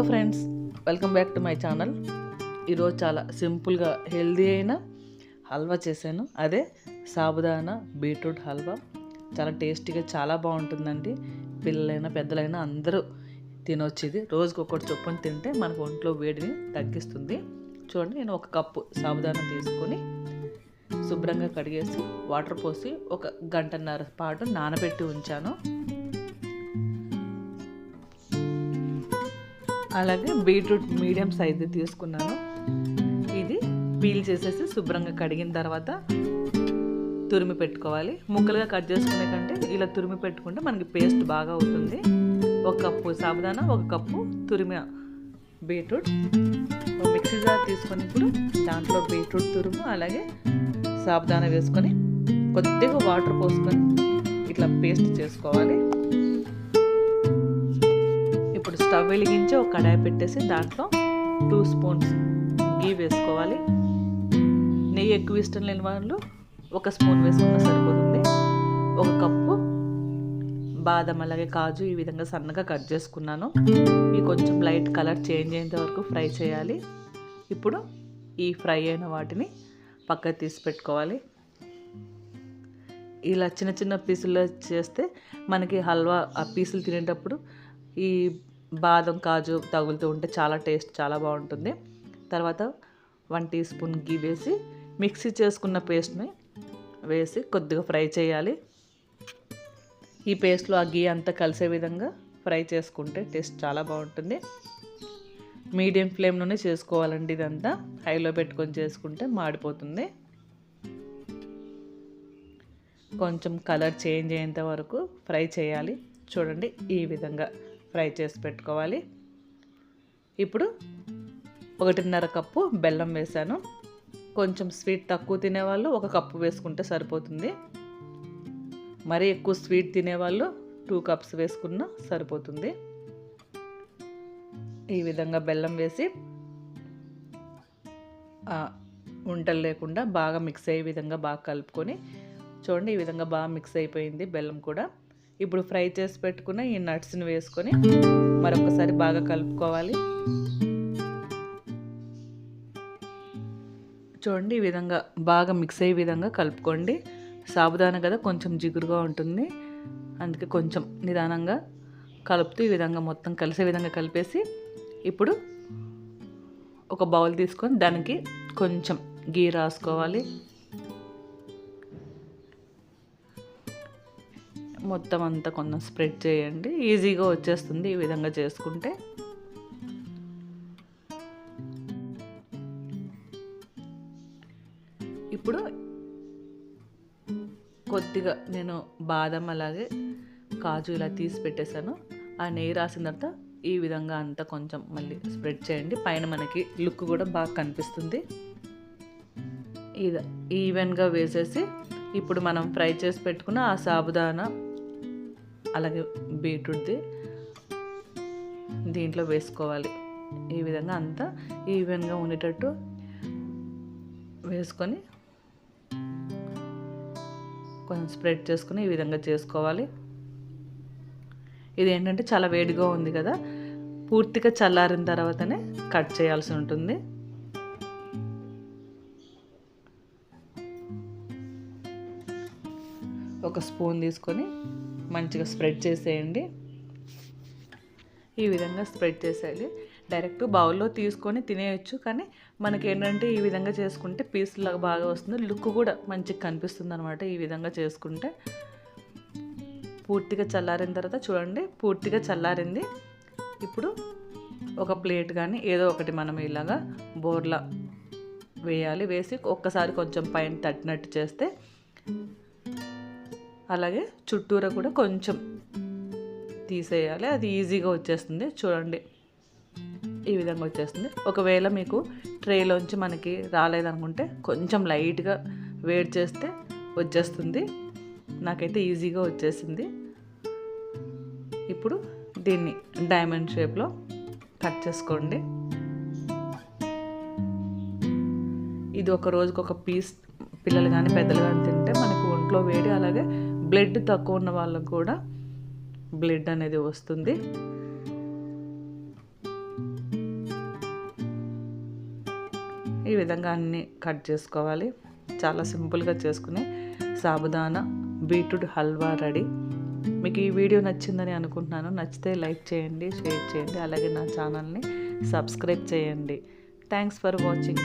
Hello friends welcome back to my channel. ఈరోజు చాలా సింపుల్గా హెల్దీ అయిన హల్వా చేశాను. అదే సాబుదానా బీట్రూట్ హల్వా. చాలా టేస్టీగా చాలా బాగుంటుందండి. పిల్లలైనా పెద్దలైనా అందరూ తినొచ్చు ఇది. రోజుకి ఒకటి చొప్పున తింటే మనకు ఒంట్లో వేడిని తగ్గిస్తుంది. చూడండి నేను ఒక కప్పు సాబుదానా తీసుకొని శుభ్రంగా కడిగేసి వాటర్ పోసి ఒక గంటన్నర పాటు నానబెట్టి ఉంచాను. అలాగే బీట్రూట్ మీడియం సైజు తీసుకున్నాను. ఇది పీల్ చేసేసి శుభ్రంగా కడిగిన తర్వాత తురిమి పెట్టుకోవాలి. ముక్కలుగా కట్ చేసుకునే కంటే ఇలా తురిమి పెట్టుకుంటే మనకి పేస్ట్ బాగా అవుతుంది. ఒక కప్పు సాబుదానా ఒక కప్పు తురిమిన బీట్రూట్. మిక్సీ జార్ తీసుకొని ఇప్పుడు దాంట్లో బీట్రూట్ తురుము అలాగే సాబుదానా వేసుకొని కొద్దిగా వాటర్ పోసుకొని ఇట్లా పేస్ట్ చేసుకోవాలి. స్టవ్ వెలిగించి ఒక కడాయి పెట్టేసి దాంట్లో టూ స్పూన్స్ గీ వేసుకోవాలి. నెయ్యి ఎక్కువ ఇష్టం లేని వాళ్ళు ఒక స్పూన్ వేసుకున్న సరిపోతుంది. ఒక కప్పు బాదం అలాగే కాజు ఈ విధంగా సన్నగా కట్ చేసుకున్నాను. ఇవి కొంచెం లైట్ కలర్ చేంజ్ అయ్యేంత వరకు ఫ్రై చేయాలి. ఇప్పుడు ఈ ఫ్రై అయిన వాటిని పక్కకు తీసి పెట్టుకోవాలి. ఇలా చిన్న చిన్న పీసులు చేస్తే మనకి హల్వా ఆ పీసులు తినేటప్పుడు ఈ బాదం కాజు తగులుతూ ఉంటే చాలా టేస్ట్ చాలా బాగుంటుంది. తర్వాత వన్ టీ స్పూన్ గీ వేసి మిక్సీ చేసుకున్న పేస్ట్ని వేసి కొద్దిగా ఫ్రై చేయాలి. ఈ పేస్ట్లో ఆ గీ అంతా కలిసే విధంగా ఫ్రై చేసుకుంటే టేస్ట్ చాలా బాగుంటుంది. మీడియం ఫ్లేమ్లోనే చేసుకోవాలండి ఇదంతా. హైలో పెట్టుకొని చేసుకుంటే మాడిపోతుంది. కొంచెం కలర్ చేంజ్ అయ్యేంత వరకు ఫ్రై చేయాలి. చూడండి ఈ విధంగా. ఫ్రై చేసి పెట్టుకోవాలి. ఇప్పుడు ఒకటిన్నర కప్పు బెల్లం వేసాను. కొంచెం స్వీట్ తక్కువ తినేవాళ్ళు ఒక కప్పు వేసుకుంటే సరిపోతుంది. మరీ ఎక్కువ స్వీట్ తినేవాళ్ళు టూ కప్స్ వేసుకున్నా సరిపోతుంది. ఈ విధంగా బెల్లం వేసి ఉంటలు లేకుండా బాగా మిక్స్ అయ్యే విధంగా బాగా కలుపుకొని చూడండి ఈ విధంగా బాగా మిక్స్ అయిపోయింది బెల్లం కూడా. ఇప్పుడు ఫ్రై చేసి పెట్టుకున్న ఈ నట్స్ని వేసుకొని మరొకసారి బాగా కలుపుకోవాలి. చూడండి ఈ విధంగా బాగా మిక్స్ అయ్యే విధంగా కలుపుకోండి. సాబుదాన కదా కొంచెం జిగురుగా ఉంటుంది. అందుకే కొంచెం నిదానంగా కలుపుతూ ఈ విధంగా మొత్తం కలిసే విధంగా కలిపేసి ఇప్పుడు ఒక బౌల్ తీసుకొని దానికి కొంచెం గీ రాసుకోవాలి. మొత్తం అంతా కొంచెం స్ప్రెడ్ చేయండి. ఈజీగా వచ్చేస్తుంది ఈ విధంగా చేసుకుంటే. ఇప్పుడు కొద్దిగా నేను బాదం అలాగే కాజు ఇలా తీసి పెట్టేశాను. ఆ నెయ్యి రాసిన తర్వాత ఈ విధంగా అంతా కొంచెం మళ్ళీ స్ప్రెడ్ చేయండి. పైన మనకి లుక్ కూడా బాగా కనిపిస్తుంది. ఇది ఈవెన్గా వేసేసి ఇప్పుడు మనం ఫ్రై చేసి పెట్టుకున్న ఆ సాబుదానా అలాగే బీట్రూట్ది దీంట్లో వేసుకోవాలి. ఈ విధంగా అంతా ఈవెన్గా ఉండేటట్టు వేసుకొని కొంచెం స్ప్రెడ్ చేసుకుని ఈ విధంగా చేసుకోవాలి. ఇది ఏంటంటే చాలా వేడిగా ఉంది కదా పూర్తిగా చల్లారిన తర్వాతనే కట్ చేయాల్సి ఉంటుంది. ఒక స్పూన్ తీసుకొని మంచిగా స్ప్రెడ్ చేసేయండి. ఈ విధంగా స్ప్రెడ్ చేసేయాలి. డైరెక్ట్ బౌల్లో తీసుకొని తినేయచ్చు కానీ మనకి ఏంటంటే ఈ విధంగా చేసుకుంటే పీస్లాగా బాగా వస్తుంది. లుక్ కూడా మంచిగా కనిపిస్తుంది అనమాట ఈ విధంగా చేసుకుంటే. పూర్తిగా చల్లారిన తర్వాత చూడండి పూర్తిగా చల్లారింది. ఇప్పుడు ఒక ప్లేట్ కానీ ఏదో ఒకటి మనం ఇలాగా బోర్లా వేయాలి. వేసి ఒక్కసారి కొంచెం పైన తట్టినట్టు చేస్తే అలాగే చుట్టూరా కూడా కొంచెం తీసేయాలి. అది ఈజీగా వచ్చేస్తుంది. చూడండి. ఈ విధంగా వచ్చేస్తుంది. ఒకవేళ మీకు ట్రేలోంచి మనకి రాలేదనుకుంటే కొంచెం లైట్గా వేడి చేస్తే వచ్చేస్తుంది. నాకైతే ఈజీగా వచ్చేసింది. ఇప్పుడు దీన్ని డైమండ్ షేప్లో కట్ చేసుకోండి. ఇది ఒక రోజుకి ఒక పీస్ పిల్లలు కానీ పెద్దలు కానీ తింటే మనకు ఒంట్లో వేడి అలాగే బ్లడ్ తక్కువ ఉన్న వాళ్ళకు కూడా బ్లడ్ అనేది వస్తుంది. ఈ విధంగా అన్నీ కట్ చేసుకోవాలి. చాలా సింపుల్గా చేసుకుని సాబుదానా బీట్రూట్ హల్వా రెడీ. మీకు ఈ వీడియో నచ్చిందని అనుకుంటున్నాను. నచ్చితే లైక్ చేయండి షేర్ చేయండి అలాగే నా ఛానల్ని సబ్స్క్రైబ్ చేయండి. Thanks for watching.